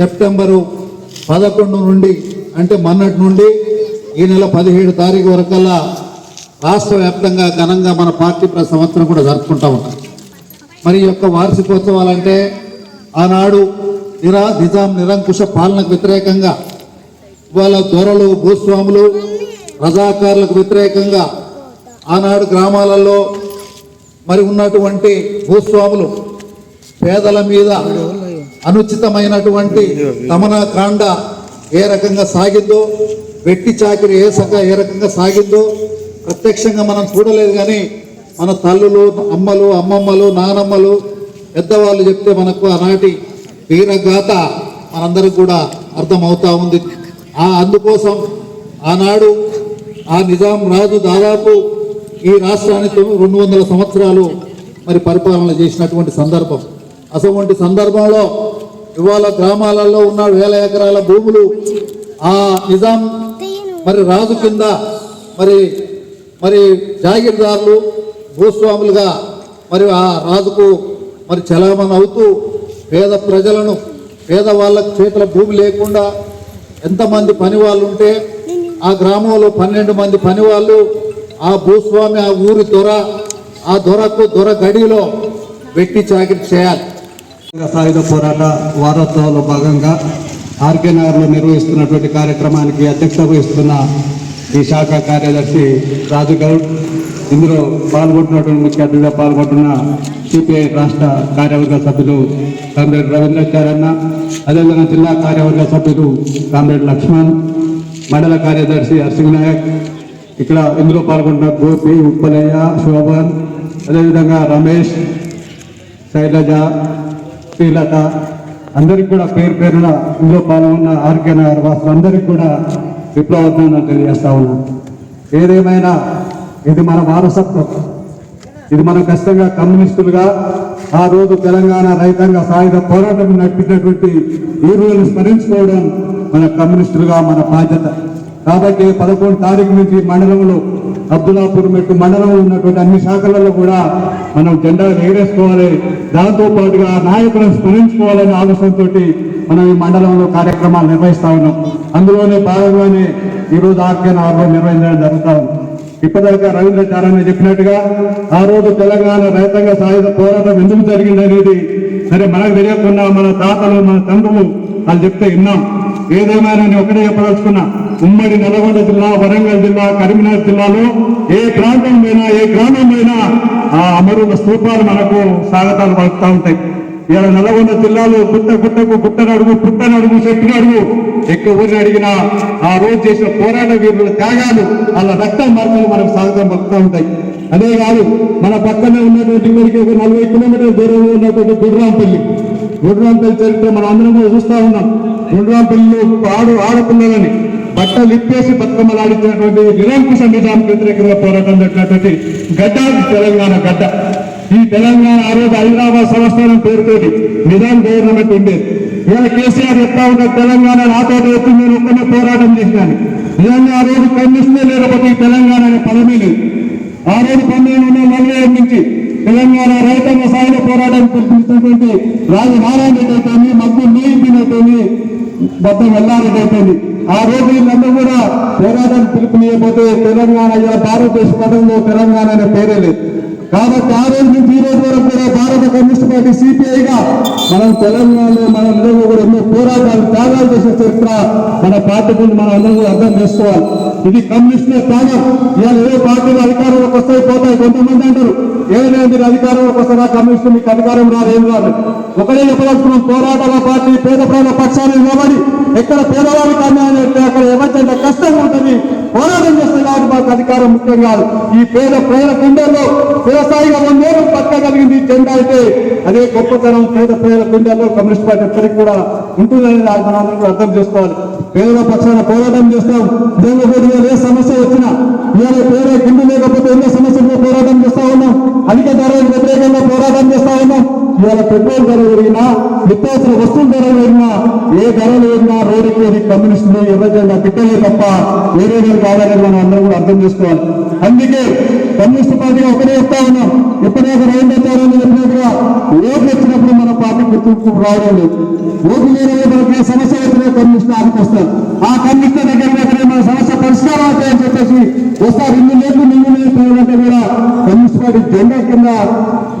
September పదకొండు నుండి అంటే మొన్నటి నుండి ఈ నెల పదిహేడు తారీఖు వరకల్లా రాష్ట్ర వ్యాప్తంగా ఘనంగా మన పార్టీ ప్రతి సంవత్సరం కూడా జరుపుకుంటా ఉంటాం. మరి ఈ యొక్క వార్షికోత్సవాలంటే ఆనాడు నిరా నిజాం నిరంకుశ పాలనకు వ్యతిరేకంగా వాళ్ళ దొరలు భూస్వాములు రజాకారులకు వ్యతిరేకంగా ఆనాడు గ్రామాలలో మరి ఉన్నటువంటి భూస్వాములు పేదల మీద అనుచితమైనటువంటి తమనా కాండ ఏ రకంగా సాగిందో వెట్టి చాకిరి ఏ సక ఏ రకంగా సాగిందో ప్రత్యక్షంగా మనం చూడలేదు కానీ మన తల్లులు అమ్మలు అమ్మమ్మలు నానమ్మలు పెద్దవాళ్ళు చెప్తే మనకు ఆనాటి వీరగాథ మనందరికి కూడా అర్థమవుతా ఉంది. ఆ అందుకోసం ఆనాడు ఆ నిజాం రాజు దాదాపు ఈ రాష్ట్రానికి రెండు వందల సంవత్సరాలు మరి పరిపాలన చేసినటువంటి సందర్భం. అటువంటి సందర్భంలో ఇవాళ గ్రామాలలో ఉన్న వేల ఎకరాల భూములు ఆ నిజాం మరి రాజు కింద మరి మరి జాగీర్దారులు భూస్వాములుగా మరి ఆ రాజుకు మరి చలామణి అవుతూ పేద ప్రజలను పేదవాళ్ళకు చేతుల భూమి లేకుండా ఎంతమంది పని వాళ్ళు ఉంటే ఆ గ్రామంలో పన్నెండు మంది పని వాళ్ళు ఆ భూస్వామి ఆ ఊరి దొర ఆ దొరకు దొర గడిలో వెట్టి చాకిరి చేయాలి. సాయుధ పోరాట వారోత్సవంలో భాగంగా ఆర్కే నగర్లో నిర్వహిస్తున్నటువంటి కార్యక్రమానికి అధ్యక్షత వహిస్తున్న ఈ శాఖ కార్యదర్శి రాజు గౌడ్ ఇందులో పాల్గొంటున్నటువంటి ముఖ్య అతిథిగా పాల్గొంటున్న సిపిఐ రాష్ట్ర కార్యవర్గ సభ్యులు కామ్రేడ్ రవీంద్రాచార్యన్న అదేవిధంగా జిల్లా కార్యవర్గ సభ్యులు కామ్రేడ్ లక్ష్మణ్ మండల కార్యదర్శి హర్సింగ్ నాయక్ ఇక్కడ ఇందులో పాల్గొంటున్న గోపి ఉప్పలయ్య శోభన్ అదేవిధంగా రమేష్ శైలజ శ్రీలత. అందరికి కూడా పేరు పేరున ఇందులో పాల్గొన్న ఆర్కే నగర్ వాసులందరికీ కూడా విప్లవోద్యమం తెలియజేస్తా ఉన్నాను ఏదేమైనా ఇది మన వారసత్వం. ఇది మనం ఖచ్చితంగా కమ్యూనిస్టులుగా ఆ రోజు తెలంగాణ రైతాంగ సాయుధ పోరాటం నడిపినటువంటి ఈ రోజును స్మరించుకోవడం మన కమ్యూనిస్టులుగా మన బాధ్యత. కాబట్టి పదకొండు తారీఖు నుంచి మండలంలో అబ్దుల్లాపూర్ మెట్టు మండలం ఉన్నటువంటి అన్ని శాఖలలో కూడా మనం జెండా ఎగరేసుకోవాలి. దాంతో పాటుగా నాయకులను స్మరించుకోవాలనే ఆలోచనతో మనం ఈ మండలంలో కార్యక్రమాలు నిర్వహిస్తా ఉన్నాం. అందులోనే భాగంగానే ఈరోజు ఆర్కే నగర్లో నిర్వహించడం జరుగుతా ఉంది. ఇప్పటిదాకా రవీంద్ర చారాన్ని చెప్పినట్టుగా ఆ రోజు తెలంగాణ రైతాంగ సాయుధ పోరాటం ఎందుకు జరిగిందనేది సరే మనకు తెలియకుండా మన తాతలు మన తండ్రులు వాళ్ళు చెప్తే విన్నాం. ఏదేమైనా నేను ఒకటే చెప్పదలుచుకున్నా ఉమ్మడి నల్గొండ జిల్లా వరంగల్ జిల్లా కరీంనగర్ జిల్లాలో ఏ ప్రాంతం పోయినా ఏ గ్రామం పోయినా ఆ అమరుల స్థూపాలు మనకు స్వాగతాలు పలుకుతూ ఉంటాయి. ఇలా నల్గొండ జిల్లాలో గుట్ట గుట్టకు గుట్టనడుగు పుట్టనడుగు చెట్టునడుగు ఎక్కువ ఊరిని అడిగినా ఆ రోజు చేసిన పోరాట వీరుల త్యాగాలు అలా రక్తం మార్పులు మనకు స్వాగతం పలుకుతూ ఉంటాయి. అదే కాదు మన పక్కనే ఉన్నటువంటి ఊరికి ఒక నలభై కిలోమీటర్ల దూరంలో ఉన్నటువంటి గుర్రాంపల్లి. గుండ్రాంపల్లి చరిత్ర మనం అందరం కూడా చూస్తా ఉన్నాం. గుండ్రాంపల్లిలో ఆడు ఆడపిల్లలని బట్టలు ఇప్పేసి బతుకమ్మలాడించినటువంటి నిరంకుశ నిజానికి వ్యతిరేకంగా పోరాటం జరిగినటువంటి గడ్డ తెలంగాణ గడ్డ. ఈ తెలంగాణ ఆ రోజు హైదరాబాద్ సంస్థానం పేరుతోటి నిజాం గవర్నమెంట్ ఉండేది. ఇవాళ కేసీఆర్ చెప్తా ఉంటే తెలంగాణ నాతో వచ్చి నేను ఒక్కనే పోరాటం చేసినాను. నిజంగా ఆ రోజు కమ్యూనిస్టే లేకపోతే ఈ తెలంగాణ అనే పదమే లేదు. ఆ రోజు పంతొమ్మిది వందల నలభై నుంచి తెలంగాణ రైతాంగ సాయుధ పోరాటానికి పిలిపించినటువంటి రాజు నారాయణ రెడ్డి అయితేమి మగ్గు మొత్తం వెళ్ళారెడ్డి ఆ రోజు వీళ్ళందరూ కూడా పోరాటానికి పిలుపునియకపోతే తెలంగాణ ఇలా భారతదేశ పదంలో తెలంగాణ అనే పేరే లేదు. కాబట్టి ఆ రోజు నుంచి ఈ రోజు వరకు కూడా భారత కమ్యూనిస్ట్ పార్టీ సిపిఐగా మనం తెలంగాణలో మన అందరూ కూడా ఎన్నో పోరాటాలు త్యాగాలు చేసే చరిత్ర మన పార్టీ మనం అందరం కూడా అర్థం చేసుకోవాలి. ఇది కమ్యూనిస్టుల త్యాగం. ఇవాళ ఏ పార్టీలు అధికారంలోకి వస్తాయి పోతాయి కొంతమంది అంటారు. ఏదైనా మీరు అధికారంలోకి వస్తారా? కమ్యూనిస్టు మీకు అధికారం రాదు ఏం రాదు. ఒకటే చెప్పదలుచుకున్నాం పోరాటాల పార్టీ పేద ప్రజల పక్షాన్ని నిలబడి ఎక్కడ పేదవారికి అన్యాయం అయితే అక్కడ ఎవరికంటే కష్టంగా ఉంటుంది. పోరాటం చేస్తే కాబట్టి మాకు అధికారం ముఖ్యం కాదు. ఈ పేద ప్రజల గుండెల్లో వ్యవసాయిగా వందేళ్ళు పట్టగలిగింది జెండా అయితే అదే గొప్పతనం పేద పేద గుండెల్లో కమ్యూనిస్ట్ పార్టీ ఎప్పటికీ కూడా ఉంటుందని మనందరం కూడా అర్థం చేసుకోవాలి. పేదల పక్షాన పోరాటం చేస్తాం. దేవుడు ఏ సమస్య వచ్చినా ఇవాళ పేద గుండు లేకపోతే ఎన్నో సమస్యలతో పోరాటం చేస్తా ఉన్నాం. అధిక ధరలకు వ్యతిరేకంగా పోరాటం చేస్తా ఉన్నాం. ఇవాళ పెట్రోల్ ధర పెరిగినా నిత్యావసర వస్తువుల ధర పెరిగినా ఏ ధరలు పెరిగినా రోడ్డుకి అది కమ్యూనిస్టులు ఎవరికైనా పెట్టలే తప్ప వేరే వేరు కావాలని మనం అందరం కూడా అర్థం చేసుకోవాలి. అందుకే కమ్యూనిస్ట్ పార్టీగా ఒకటే చెప్తా ఉన్నాం. ఎప్పుడైనా రైతాచారాన్ని చెప్పినట్టుగా ఓట్లు వచ్చినప్పుడు మన పార్టీ గుర్తింపు రావడం లేదు. ఓట్లు లేని మనకి సమస్య అయితే కమ్యూనిస్ట్ ఆమెకు వస్తారు ఆ కమ్యూనిస్ట్ దగ్గర మన సమస్య పరిష్కారం అవుతాయని చెప్పేసి వస్తారు. ఇల్లు లేదు నిల్లు లేదు కూడా కమ్యూనిస్ట్ జెండా కింద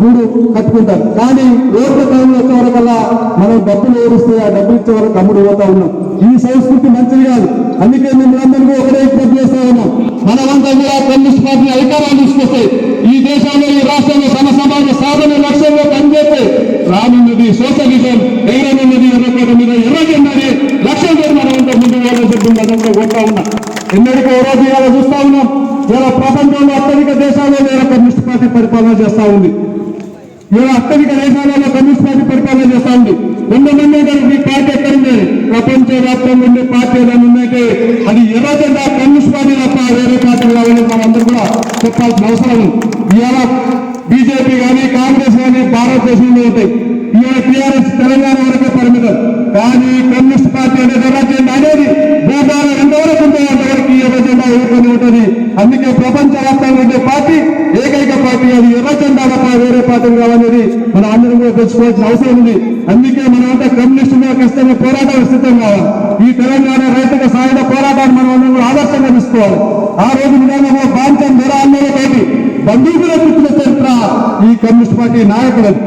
గూడు కట్టుకుంటారు. కానీ ఓట్ల టైంలో వచ్చే వరకల్లా మనం డబ్బులు ఏరుస్తే ఆ డబ్బులు ఇచ్చే వరకు అమ్ముడు పోతా ఉన్నాం. ఈ సంస్కృతి మంచిది కాదు. అందుకే మేము ఒకటే విజ్ఞప్తి చేస్తా ఉన్నాం. మనమంతా కూడా కమ్యూనిస్ట్ పార్టీ అధికారాలు తీసుకొస్తాయి ఈ దేశంలో ఈ రాష్ట్రంలో సమ సమాజ సాధన లక్ష్యంలో పనిచేస్తే రానున్నది సోషలిజం ఎగరనున్నది ఎర్రకోట మీద ఎర్ర లక్ష్యంతో మనం అంతా ముందు వేయాలని చెప్పి మనంలో కొట్టా ఉన్నాం. ఎన్నటికీ ఓ రోజు ఇలా చూస్తా ఉన్నాం. ఇలా ప్రపంచంలో అత్యధిక దేశాల్లో ఇలా పార్టీ పరిపాలన చేస్తా ఉంది. మీరు అత్యధిక దేశాలలో కమ్యూనిస్ట్ పార్టీ పరిపాలన చేస్తా ఉంది. రెండు మంది మీ పార్టీ ఎక్కడుంది? ప్రపంచ వ్యాప్తంగా ఉండే పార్టీ ఏదైనా ఉందంటే అది ఎర్ర కమ్యూనిస్ట్ పార్టీ తప్ప వేరే పార్టీ కావాలని మనందరూ కూడా చెప్పాల్సిన అవసరం ఇవాళ బీజేపీ కానీ కాంగ్రెస్ కానీ భారతదేశంలో ఉంటాయి. ఇవాళ టీఆర్ఎస్ తెలంగాణ వరకే పరిమితం. కానీ కమ్యూనిస్ట్ పార్టీ అనేది ఎర్ర అనేది భూభాగం ఎంతవరకు ఉంటే అంతవరకు ఈ ఎర్ర జెండా ఉంటుంది. అందుకే ప్రపంచ వ్యాప్తంగా ఉండే పార్టీ పార్టీ అది ఎర్ర జెండా తప్ప వేరే పార్టీ కావాలనేది మన అందరం కూడా తెలుసుకోవాల్సిన అవసరం ఉంది. అందుకే మనమంతా కమ్యూనిస్టు మీద ఖచ్చితంగా పోరాటం సిద్ధం కావాలి. ఈ తెలంగాణ రైతుల సాయుధ పోరాటాన్ని మనం అందరం కూడా ఆదర్శంగా తీసుకోవాలి. ఆ రోజు నిజంగా బాంచం ధర అన్నతోటి బంధువుల పుట్టిన చరిత్ర ఈ కమ్యూనిస్ట్ పార్టీ నాయకులది.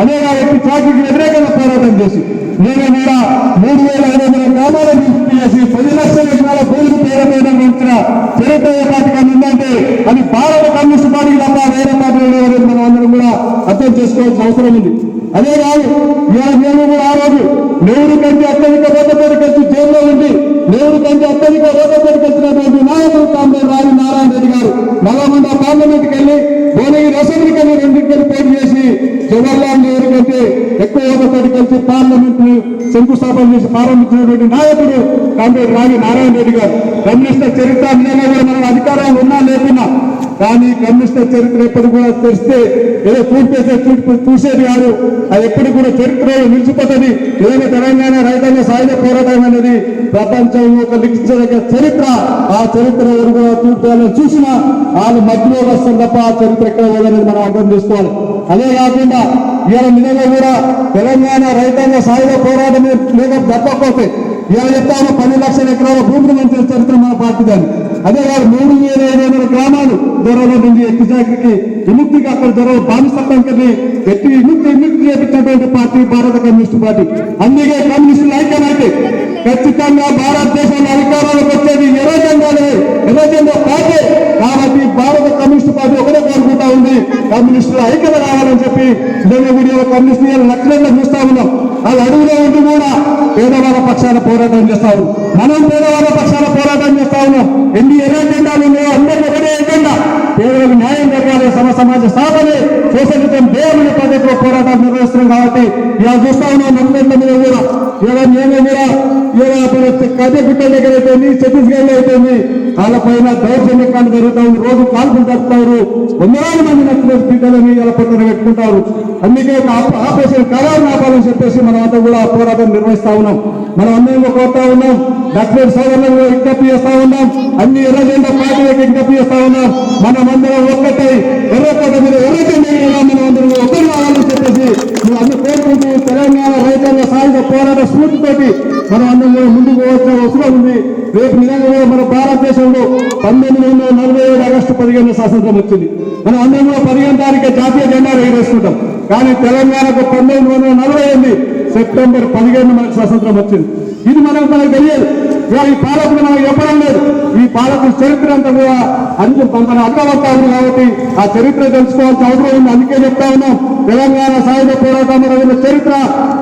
అదే వ్యక్తి చాకీకి వ్యతిరేకంగా పోరాటం చేసి నేను కూడా మూడు వేల ఐదు వందల గ్రామాలను పూర్తి చేసి పది లక్షల ఎకరాల భూమికి పేరుపైన ఉంచిన చరిత్ర ఏ ఉందంటే అది భారత కమ్యూనిస్ట్ పార్టీ తప్ప వేరే పార్టీలు మనం అందరం కూడా అర్థం చేసుకోవాల్సిన అవసరం ఉంది. అదే కాదు ఇవాళ మేము కూడా ఆ రోజు నెహ్రూ కంటే అత్యధిక ఓటపడి కలిసి జైల్లో ఉండి నెహ్రూ కంటే అత్యధిక ఓటపడి కలిసినటువంటి నాయకులు కాంగ్రెస్ రాజు నారాయణ రెడ్డి గారు నల్లమండ పార్లమెంట్కి వెళ్ళి భువనగిరి అసెంబ్లీకి వెళ్ళి రెండింటికి పోటీ చేసి జవహర్లాల్ నెహ్రూ కంటే ఎక్కువ ఓటపడి కలిసి పార్లమెంట్ శంకుస్థాపన చేసి ప్రారంభించినటువంటి నాయకుడు కాంగ్రెస్ రాజు నారాయణ రెడ్డి గారు. కమ్యూనిస్ట్ చరిత్ర నిజంగా కూడా మనం అధికారాలు ఉన్నా లేకున్నా. కానీ కమ్యూనిస్ట్ చరిత్ర ఎప్పుడు కూడా తెలిస్తే ఏదో చూపేసే చూపు చూసేది కాదు. అది ఎప్పుడు కూడా చరిత్రలో నిలిచిపోతుంది. ఏదైనా తెలంగాణ రైతాంగ సాయుధ పోరాటం అనేది ప్రపంచంలో ఒక లిఖించదగ్గ చరిత్ర. ఆ చరిత్ర ఎవరు కూడా చూపాలని చూసినా వాళ్ళు మధ్యలో వస్తారు తప్ప ఆ చరిత్ర ఎక్కడ పోదనేది మనం అర్థం చేసుకోవాలి. అదే కాకుండా ఇవాళ నిజంగా కూడా తెలంగాణ రైతాంగ సాయుధ పోరాటం లేక తప్పకపోతే ఇవాళ చెప్తాను పది లక్షల ఎకరాల భూమిని మంచి చరిత్ర మన పార్టీ దాన్ని. అదే కాదు మూడు వేల ఐదు వందల గ్రామాలు దొరలో నుండి ఎత్తి విముక్తికి అక్కడ దొర బానిసత్వంకి ఎట్టి విముక్తి విముక్తి చేపించినటువంటి పార్టీ భారత కమ్యూనిస్ట్ పార్టీ. అందుకే కమ్యూనిస్టులు ఐక్యమైతే ఖచ్చితంగా భారతదేశంలో అధికారంలోకి వచ్చేది ఎర్ర జెండాలే ఎర్ర జెండా పార్టీ. కాబట్టి భారత కమ్యూనిస్ట్ పార్టీ ఒకటే ఉంది. కమ్యూనిస్టులు ఐక్యత కావాలని చెప్పి నిజంగా వీడియో కమ్యూనిస్టులు లక్షణంగా చూస్తా ఉన్నాం. వాళ్ళు అడుగులో ఉండి కూడా పేదవాళ్ళ పక్షాన పోరాటం చేస్తా ఉన్నాం. మనం పేదవాళ్ళ పక్షాన పోరాటం చేస్తా ఉన్నాం. ఎన్ని ఎర్ర జెండాలు ఉన్నాయో అందరికీ ఒకటే ఎజెండా పేదలకు న్యాయం జరగాలి సమ సమాజ స్థాపనే సోషలిజం దేవుని పద్ధతిలో పోరాటాలు నిర్వహిస్తున్నాం కాబట్టి ఇలా చూస్తా ఉన్నాం నమ్మకం మీద కూడా. ఇలా మేము కూడా ఇలా కథ గుట్ట దగ్గర అయిపోయింది ఛత్తీస్గఢ్లో అయిపోయింది. వాళ్ళ పైన దౌర్జన్యకాలు జరుగుతా ఉంది. రోజు కాల్పులు జరుపుతారు. వందలాది మంది నచ్చిన బిడ్డలని ఇలా పక్కన పెట్టుకుంటారు. అందుకే ఒక ఆపరేషన్ కరారు ఆపాలని చెప్పేసి మనం అంతా కూడా పోరాటం నిర్వహిస్తా ఉన్నాం. మనం అందరం కోరుతా ఉన్నాం. డాక్టర్ సోదరులను విజ్ఞప్తి చేస్తా ఉన్నాం. అన్ని ఎర్రజెండ పార్టీలకు విజ్ఞప్తి చేస్తా ఉన్నాం. మనం అందరం ఒక్కటై ఎర్రకోట మీద ఎర్ర జెండా మీద మనం అందరం ఒకరు రావాలని చెప్పేసి మేము అందరూ కోరుకుంటూ తెలంగాణ రైతాంగ సాయుధ పోరాట స్ఫూర్తితోటి మనం అందరం కూడా ముందుకు పోవాల్సిన అవసరం ఉంది. రేపు నిజంగా మన భారతదేశంలో పంతొమ్మిది వందల నలభై ఏడు ఆగస్టు పదిహేను స్వాతంత్రం వచ్చింది. మనం అందరం కూడా పదిహేను తారీఖు జాతీయ జెండా ఎగరేసుకుంటాం. కానీ తెలంగాణకు పంతొమ్మిది వందల నలభై ఎనిమిది సెప్టెంబర్ పదిహేను మనకు స్వాతంత్రం వచ్చింది. ఇది మనకు మనకు తెలియదు. ఇవాళ ఈ పాలకుడు మనకు చెప్పడం లేదు. ఈ పాలకుల చరిత్ర అంతా కూడా అన్ని మన అర్థమవుతా ఉంది కాబట్టి ఆ చరిత్ర తెలుసుకోవాల్సిన అవసరం ఉంది. అందుకే చెప్తా ఉన్నాం. తెలంగాణ సాయుధ పోరాటం చరిత్ర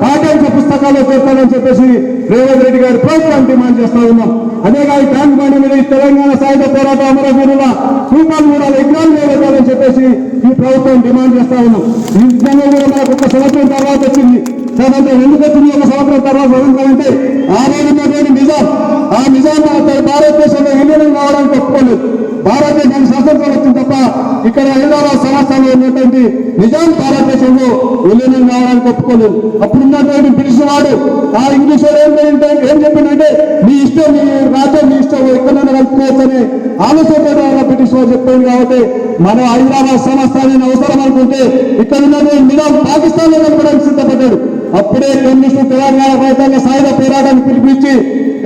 పాఠ్యాంశ పుస్తకాల్లో చేస్తానని చెప్పేసి రేవంత్ రెడ్డి గారి ప్రభుత్వం డిమాండ్ చేస్తా ఉన్నాం. అదే కాదు ట్యాంక్ బండి మీద ఈ తెలంగాణ సాయుధ పోరాట అమరవీరుల రూపాలు కూడా ఎగ్జామ్ పెట్టాలని చెప్పేసి ఈ ప్రభుత్వం డిమాండ్ చేస్తా ఉన్నాం. ఈ విజ్ఞానం కూడా మనకు ఒక సంవత్సరం తర్వాత వచ్చింది. స్వాతంత్రం ఎందుకు వచ్చింది ఒక సంవత్సరం తర్వాత చదువుకోవాలంటే అంటే ఆ రోజు నిజాం. ఆ నిజాం భారతదేశంలో విలీనం కావడానికి ఒప్పుకోలేదు. భారతదేశానికి స్వాతంత్రం ఇక్కడ హైదరాబాద్ సంస్థలో ఉన్నటువంటి నిజాం భారతదేశంలో విలీనం కావాలని ఒప్పుకోలేదు అప్పుడు ఉన్నటువంటి బ్రిటిష్ వాడు ఆ ఇంగ్లీష్ ఏం ఏంటంటే ఏం చెప్పిందంటే మీ ఇష్టం మీ రాజ్యం మీ ఇష్టం ఎక్కడైనా కలుపుకోవచ్చని ఆలోచన బ్రిటిష్ వారు చెప్పింది కాబట్టి మనం హైదరాబాద్ సంస్థానం అవసరం అనుకుంటే ఇక్కడ ఉన్న నిజాం పాకిస్తాన్లో కూడా సిద్ధపడ్డాడు. అప్పుడే కమ్యూనిస్టు తెలంగాణ రైతాంగ సాయుధ పోరాటాన్ని పిలిపించి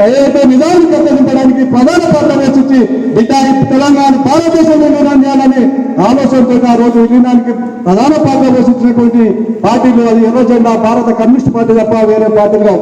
ఏదైతే నిజాన్ని ప్రకటించడానికి ప్రధాన పాత్ర వేసించి బిడ్డ తెలంగాణ భారతదేశంలో విలీనం చేయాలని ఆలోచనతో ఆ రోజు విలీనానికి ప్రధాన పాత్ర పోషించినటువంటి పార్టీలు అది ఎర్ర జెండా భారత కమ్యూనిస్ట్ పార్టీ తప్ప వేరే పార్టీలు